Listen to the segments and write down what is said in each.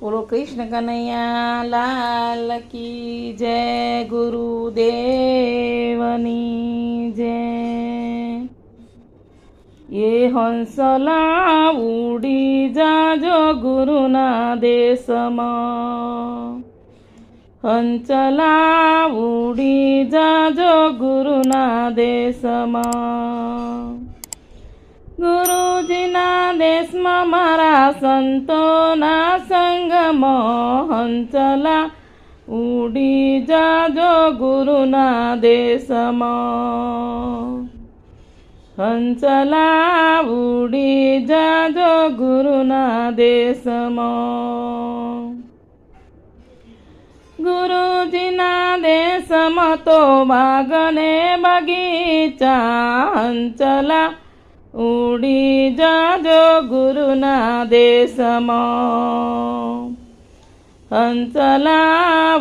बोलो कृष्ण कन्हैया लाल की जय गुरुदेवनी जय। ये हंसला उडी जा जो गुरुना देसमा हंसला उडी जा जो गुरुना देसमा गुरुजीना देशमा मारा संतोना स मोहन चला उडी जाजो गुरुना देसम हंसला उडी जाजो गुरुना देसम गुरुजीना देसम तो बागने बगीचा. हंसला उडी जाजो गुरुना देसम हंसला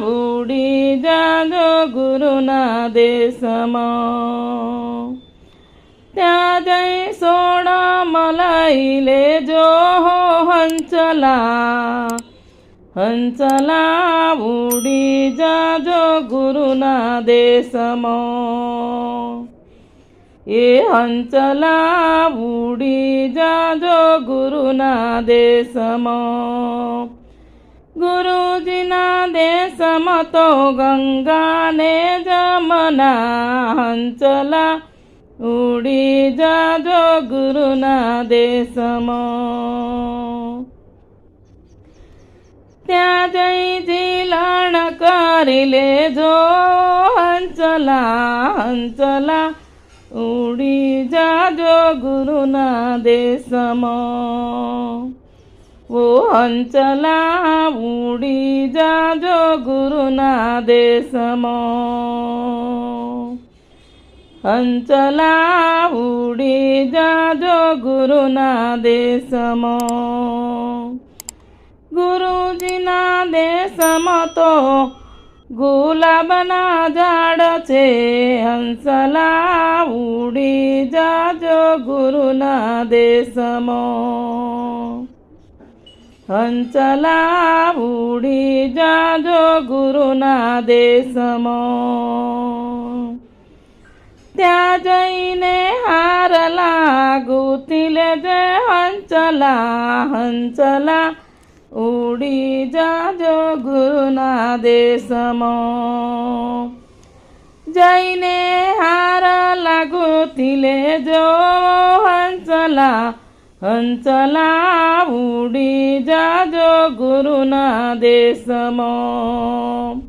बुडी जादो गुरुना देसम त्या जय सोडा मलाईले जो हो हंसला हंसला बुडी जादो गुरुना देसम ये हंसला बुडी जादो गुरुना देसम ગુરુજીના દેશમાં તો ગંગાને જમના હંચલા ઉડી જાજો ગુરુના દેશમાં. ત્યાં જઈ જીલણ કરી લેજો હંચલા હંચલા ઉડી જાજો ગુરુના દેશમાં. હંસલા ઉડી જાજો ગુરુના દેશમાં. અંચલા ઉડી જાજો ગુરુના દેશમાં. ગુરુજીના દેશમાં તો ગુલાબના ઝાડ છે. હંસલા ઉડી જાજો ગુરુના દેશમાં. हंचला उडी जाजो गुरुना देसम त्या जैने हारला गुतिले जे हंचला हंचला उडी जाजो गुरुना देसम जैने हार लागुतिले जो હંસલા ઉડી જાજો ગુરુના દેશમાં.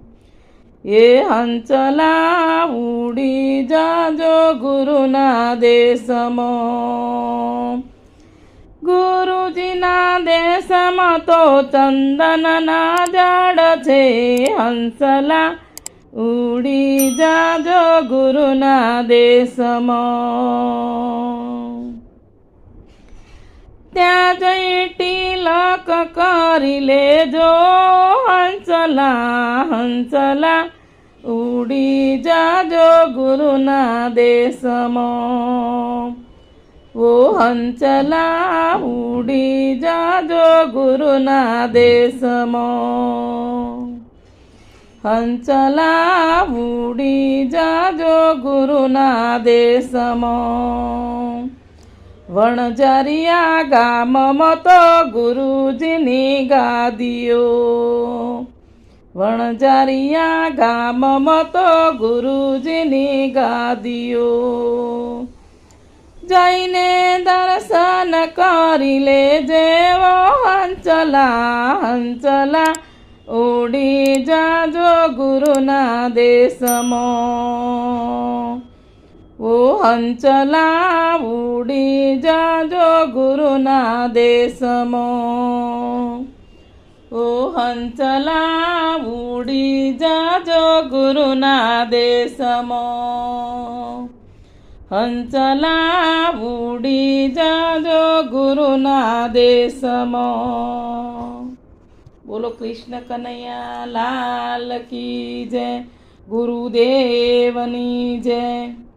એ હંસલા ઉડી જાજો ગુરુના દેશમાં. ગુરુજીના દેશમાં તો ચંદનના ઝાડ છે. હંસલા ઉડી જાજો ગુરુના દેશમાં. ત્યાં જઈ ટીલક કરી લેજો, હંસલા હંસલા. ઉડી જાજો ગુરુના દેશમાં. ઓ હંસલા, ઉડી જાજો ગુરુના દેશમાં. હંસલા, ઉડી જાજો ગુરુના દેશમાં. વણઝરિયા ગામમાં તો ગુરુજીની ગાદીઓ વણઝરિયા ગામમાં તો ગુરુજીની ગાદીઓ જઈને દર્શન કરી લેજે ઓ હંસલા હંસલા ઉડી જાજો ગુરુના દેશમાં ओ हंचला उडी जाजो गुरुना देसमो ओ हंचला उडी जाजो गुरुना देसमो हंचला उडी जाजो गुरुना देसमो बोलो कृष्ण कन्हैया लाल की जय गुरुदेवनी जय.